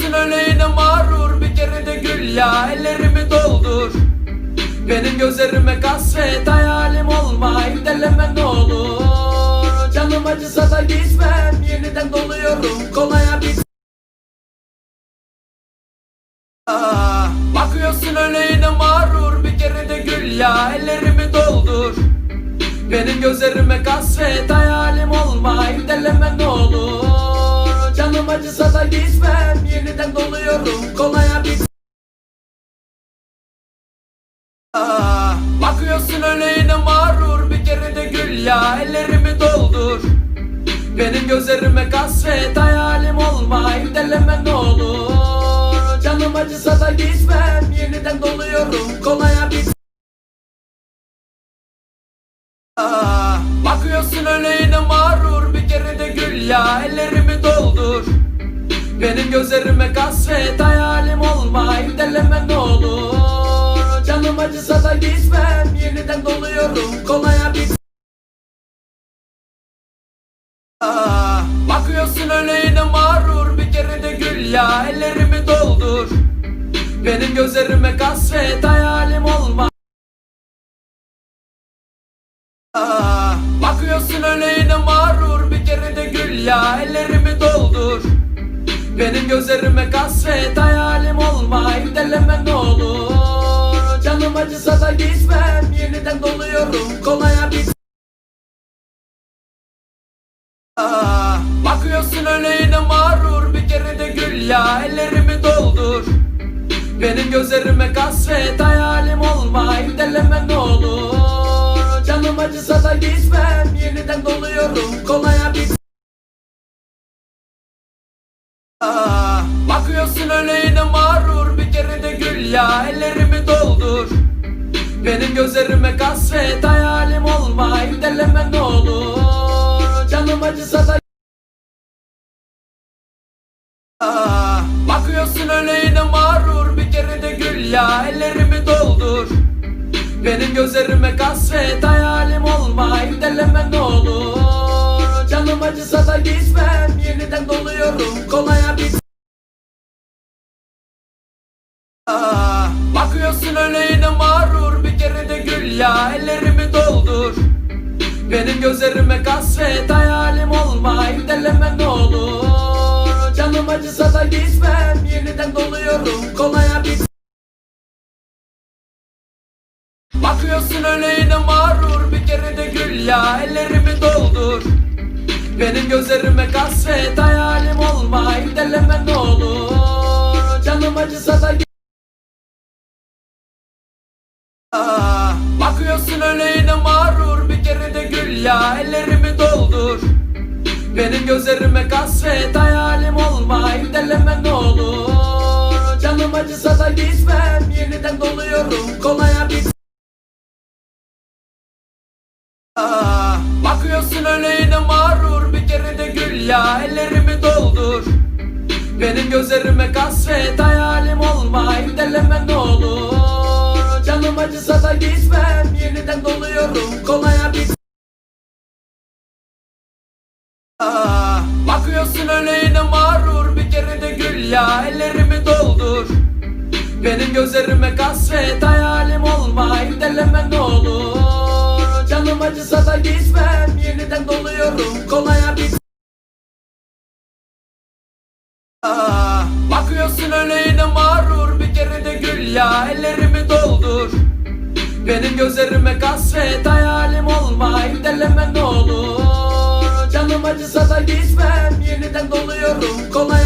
Bakıyorsun öyle yine mağrur bir kere de gül ya. Ellerimi doldur. Benim gözlerime kasvet hayalim olma deleme ne olur. Canım acısa da gitmem yeniden doluyorum kolaya Ah, Bakıyorsun öyle yine mağrur bir kere de gül ya. Ellerimi doldur. Benim gözlerime kasvet hayalim olma deleme ne olur Canım acısa da gitmem. Yeniden doluyorum kolaya bit Ah, Bakıyorsun öyle yine mağrur. Bir kere de gül ya ellerimi doldur. Benim gözlerime kasvet hayalim olma. Deleme ne olur. Canım acısa da gitmem. Yeniden doluyorum kolaya Benim gözlerime kasvet hayalim olma deleme ne olur. Canım acısa da gitmem yeniden doluyorum kolaya Ah, Bakıyorsun öyle yine mağrur bir kere de gül ya ellerimi doldur. Benim gözlerime kasvet hayalim olma Bakıyorsun öyle yine mağrur bir kere de gül ya ellerimi Benim gözlerime kasvet hayalim olma deleme ne olur. Canım acısa da gitmem yeniden doluyorum kolaya Ah, Bakıyorsun öyle yine mağrur bir kere de gül ya ellerimi doldur. Benim gözlerime kasvet hayalim olma deleme ne olur. Canım acısa da gitmem yeniden doluyorum kolaya bit Bakıyorsun öyle yine mağrur? Bir kere de gül ya ellerimi doldur. Benim gözlerime kasvet hayalim olma deleme ne olur? Canım acısa da Bakıyorsun öyle yine mağrur? Bir kere de gül ya ellerimi doldur. Benim gözlerime kasvet hayalim olma deleme ne olur? Canım acısa da gitmem yeniden doluyorum kolaya bit Bakıyorsun öyle yine mağrur bir kere de gül ya. Ellerimi doldur. Benim gözlerime kasvet hayalim olma. Deleme ne olur. Canım acısa da gitmem. Yeniden doluyorum kolaya bit Bakıyorsun öyle yine mağrur bir kere de gül ya. Ellerimi doldur. Benim gözlerime kasvet Bakıyorsun öyle yine mağrur bir kere de gül ya ellerimi doldur. Benim gözlerime kasvet hayalim olma deleme ne olur. Canım acısa da gitmem yeniden doluyorum kolaya bit Bakıyorsun öyle yine mağrur bir kere de gül ya ellerimi doldur. Benim gözlerime kasvet hayalim olma deleme ne olur acısa da gitmem. Yeniden doluyorum kolaya bit Bakıyorsun öyle yine mağrur. Bir kere de gül ya. Ellerimi doldur. Benim gözlerime kasvet. Hayalim olma. Deleme ne olur. Canım acısa da gitmem. Yeniden doluyorum kolaya bit Bakıyorsun öyle yine mağrur. Bir kere de gül ya. Ellerimi gözlerime kasvet Hayalim olma indeleme ne olur. Canım acısa da gitmem Yeniden doluyorum kolay